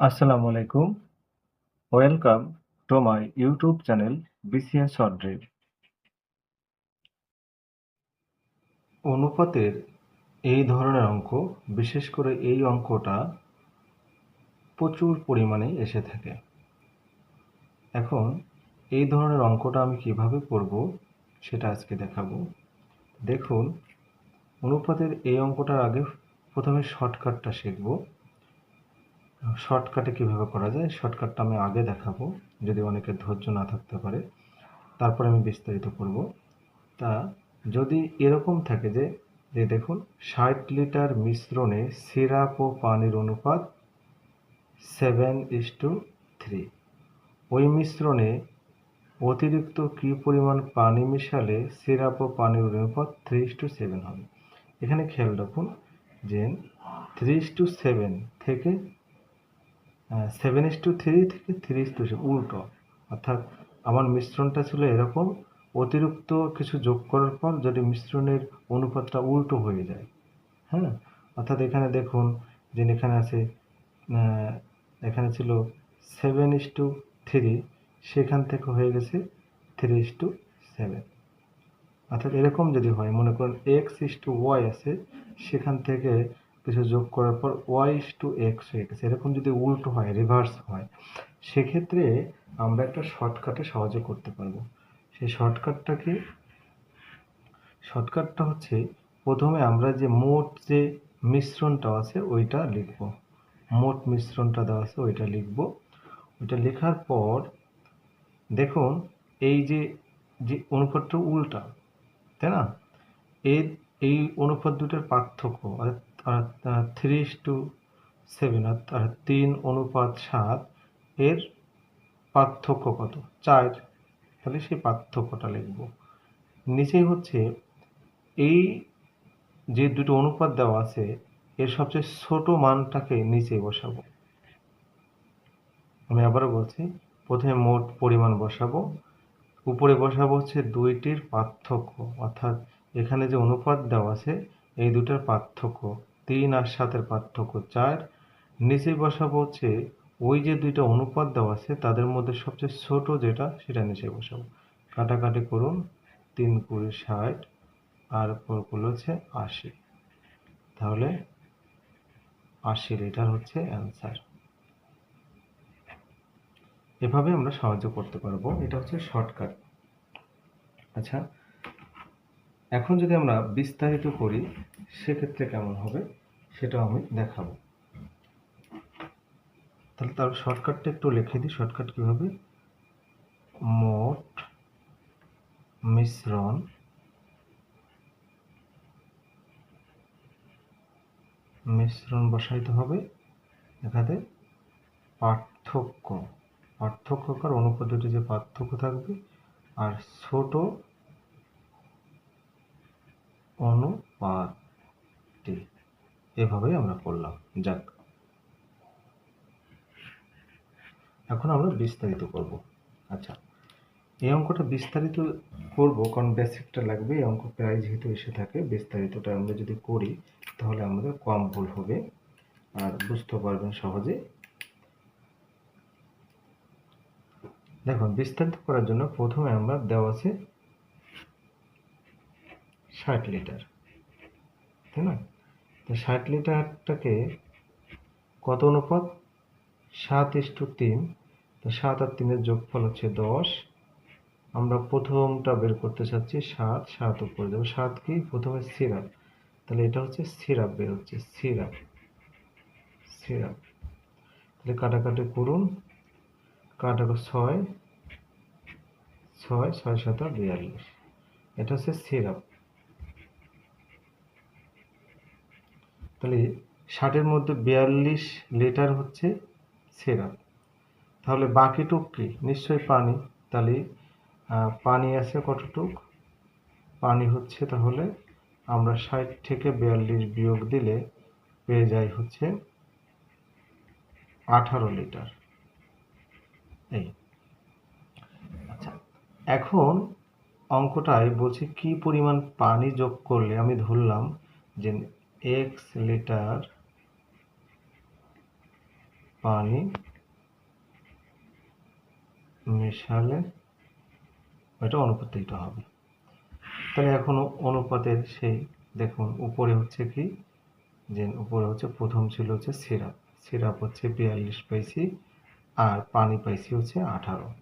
আসসালামু আলাইকুম। Welcome to my YouTube channel BCS short drill অনুপাতের এই ধরনের অঙ্ক, বিশেষ করে এই অঙ্কটা প্রচুর পরিমাণে এসে থাকে। এখন এই ধরনের অঙ্কটা আমি কীভাবে করব সেটা আজকে দেখাবো। দেখুন, অনুপাতের এই অঙ্কটার আগে প্রথমে শর্টকাটটা শিখব। শর্টকাটে কীভাবে করা যায়, শর্টকাটটা আমি আগে দেখাবো, যদি অনেকের ধৈর্য না থাকতে পারে। তারপর আমি বিস্তারিত করব। তা যদি এরকম থাকে যে যে দেখুন, ষাট লিটার মিশ্রণে সিরাপ ও পানির অনুপাত সেভেন ইস টু থ্রি। ওই মিশ্রণে অতিরিক্ত কী পরিমাণ পানি মিশালে সিরাপ ও পানির অনুপাত থ্রি ইস টু সেভেন হবে? এখানে খেয়াল রাখুন, যে থ্রি ইস টু সেভেন থেকে সেভেন ইস টু থ্রি থেকে থ্রি ইস টু উল্টো। অর্থাৎ আমার মিশ্রণটা ছিল এরকম, অতিরিক্ত কিছু যোগ করার পর যদি মিশ্রণের অনুপাতটা উল্টো হয়ে যায় হ্যাঁ? অর্থাৎ এখানে দেখুন যে এখানে আছে এখানে ছিল সেভেন ইস টু থ্রি সেখান থেকে হয়ে গেছে থ্রি ইস টু সেভেন অর্থাৎ এরকম যদি হয়, মনে করুন এক্স ইস টু ওয়াই আছে, সেখান থেকে কিছু যোগ করার পর ওয়াই টু এক্স হয়ে গেছে। এরকম যদি উল্টো হয় রিভার্স হয়, সেক্ষেত্রে আমরা একটা শর্টকাটে সহজে করতে পারব। সেই শর্টকাটটাকে শর্টকাটটা হচ্ছে প্রথমে আমরা যে মোট যে মিশ্রণটা আছে, ওইটা লিখব। মোট মিশ্রণটা দেওয়া আছে, ওইটা লিখব। ওইটা লেখার পর দেখুন, এই যে যে অনুপাতটা উল্টা, তাই না? এই এই অনুপাত দুটার পার্থক্য, অর্থাৎ থ্রি টু সেভেন অর্থাৎ তিন অনুপাত সাত এর পার্থক্য কত? চার। তাহলে সেই পার্থক্যটা লিখব। নিচেই হচ্ছে এই যে দুটো অনুপাত দেওয়া আছে, এর সবচেয়ে ছোট মানটাকে নিচে বসাবো। আমি আবারও বলছি, প্রথমে মোট পরিমাণ বসাবো। উপরে বসাবো হচ্ছে দুইটির পার্থক্য। অর্থাৎ এখানে যে অনুপাত দেওয়া আছে, এই দুটার পার্থক্য। তিন আর সাতের পার্থক্য চার। নিচে বসাবো হচ্ছে ওই যে দুইটা অনুপাত দেওয়া আছে, তাদের মধ্যে সবচেয়ে ছোট যেটা, সেটা নিচে বসাবো। কাটাকাটি করুন, তিন কুড়ি ষাট, আর করল হচ্ছে আশি। তাহলে আশি লিটার হচ্ছে অ্যান্সার। এভাবে আমরা সাহায্য করতে পারব। এটা হচ্ছে শর্টকাট। আচ্ছা এখন যদি আমরা বিস্তারিত করি, সেক্ষেত্রে কেমন হবে সেটা আমি দেখাবো। তাহলে তার শর্টকাটটা একটু লিখে দিই। শর্টকাট কীভাবে মোট মিশ্রণ মিশ্রণ বসাইতে হবে এখানে পার্থক্য। পার্থক্যকার অনুপদ্ধতি যে পার্থক্য থাকবে, আর ছোট অনুপাতটি এভাবেই আমরা করলাম। যাক। এখন আমরা বিস্তারিত করব। আচ্ছা। এই অঙ্কটা বিস্তারিত করব কারণ বেসিকটা লাগবে। এই অঙ্ক প্রায় যেহেতু এসে থাকে, বিস্তারিতটা আমরা যদি করি, তাহলে আমাদের কম ভুল হবে। আর বুঝতে পারবেন সহজে। দেখুন, বিস্তারিত করার জন্য প্রথমে আমরা দেওয়া আছে ষাট লিটার। তাই না? তো ষাট লিটারটাকে কত অনুপাত? সাত ইস্টু তিন। তো সাত আর তিনের যোগফল হচ্ছে দশ। আমরা প্রথমটা বের করতে চাচ্ছি সাত সাত উপরে। দেবো সাত কি? প্রথমে সিরাপ। তাহলে এটা হচ্ছে সিরাপ, বের হচ্ছে সিরাপ। সিরাপ। তাহলে কাটাকাটি করুন। কাটা ছয়। ছয় ছয় সাত বিয়াল্লিশ। এটা হচ্ছে সিরাপ। তাহলে ষাটের মধ্যে বিয়াল্লিশ লিটার হচ্ছে সিরাপ তাহলে বাকিটুক কি? নিশ্চয়ই পানি। তাহলে পানি আছে কতটুক? পানি হচ্ছে তাহলে আমরা ষাট থেকে বিয়াল্লিশ বিয়োগ দিলে পেয়ে যাই হচ্ছে আঠারো লিটার। এই। আচ্ছা এখন অঙ্কটায় বলছি কি পরিমাণ পানি যোগ করলে, আমি ধরলাম যে এক্স লিটার পানি মেশালে এটা অনুপাত এটা হবে। তাহলে এখন অনুপাতের সেই দেখুন, উপরে হচ্ছে কি? যে উপরে হচ্ছে প্রথম ছিল হচ্ছে সিরাপ। সিরাপ হচ্ছে বিয়াল্লিশ পাইছি আর পানি পাইছি হচ্ছে আঠারো।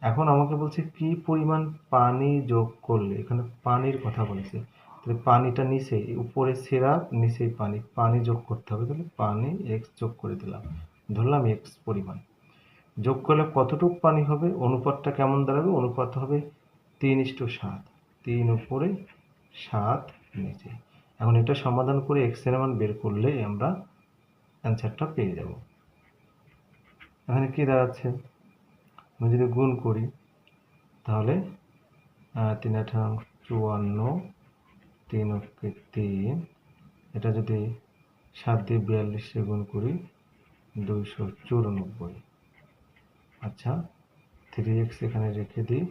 এখন আমাকে বলছে কি পরিমাণ পানি যোগ করলে, এখানে পানির কথা বলেছে। তাহলে পানিটা নিচে, উপরে সিরাপ নিচেই পানি। পানি যোগ করতে হবে, তাহলে পানি এক্স যোগ করে দিলাম। ধরলাম এক্স পরিমাণ। যোগ করলে কতটুকু পানি হবে? অনুপাতটা কেমন দাঁড়াবে? অনুপাত হবে তিন ইস্টু সাত। তিন উপরে সাত নিচে। এখন এটা সমাধান করে এক্সের মান বের করলে আমরা অ্যান্সারটা পেয়ে যাব। এখানে কী দাঁড়াচ্ছে? আমি যদি গুণ করি, তাহলে তিন আঠারো, চুয়ান্ন তিন অক্ষে তিন। এটা যদি সাত দিয়ে বিয়াল্লিশে গুণ করি, দুইশো চুরানব্বই। আচ্ছা থ্রি এক্স এখানে রেখে দিই,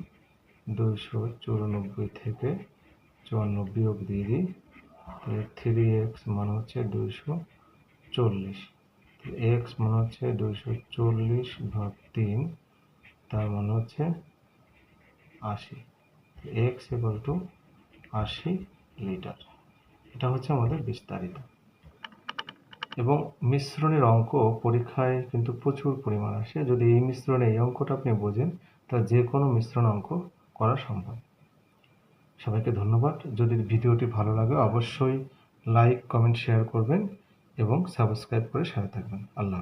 দুইশো চুরানব্বই থেকে চুয়ান্ন বিয়োগ দিয়ে দিই, তাহলে থ্রি এক্স মানে হচ্ছে দুইশো চল্লিশ। এক্স মানে হচ্ছে দুইশো চল্লিশ ভাগ তিন, তার মানে হচ্ছে আশি। এক্স ইকুয়াল টু আশি লিটার। এটা হচ্ছে আমাদের বিস্তারিত। এবং মিশ্রণের অঙ্ক পরীক্ষায় কিন্তু প্রচুর পরিমাণ আসে। যদি এই মিশ্রণে এই অঙ্কটা আপনি বোঝেন তাহলে যে কোনো মিশ্রণ অঙ্ক করা সম্ভব। সবাইকে ধন্যবাদ। যদি ভিডিওটি ভালো লাগে, অবশ্যই লাইক, কমেন্ট, শেয়ার করবেন এবং সাবস্ক্রাইব করে সাথে থাকবেন। আল্লাহ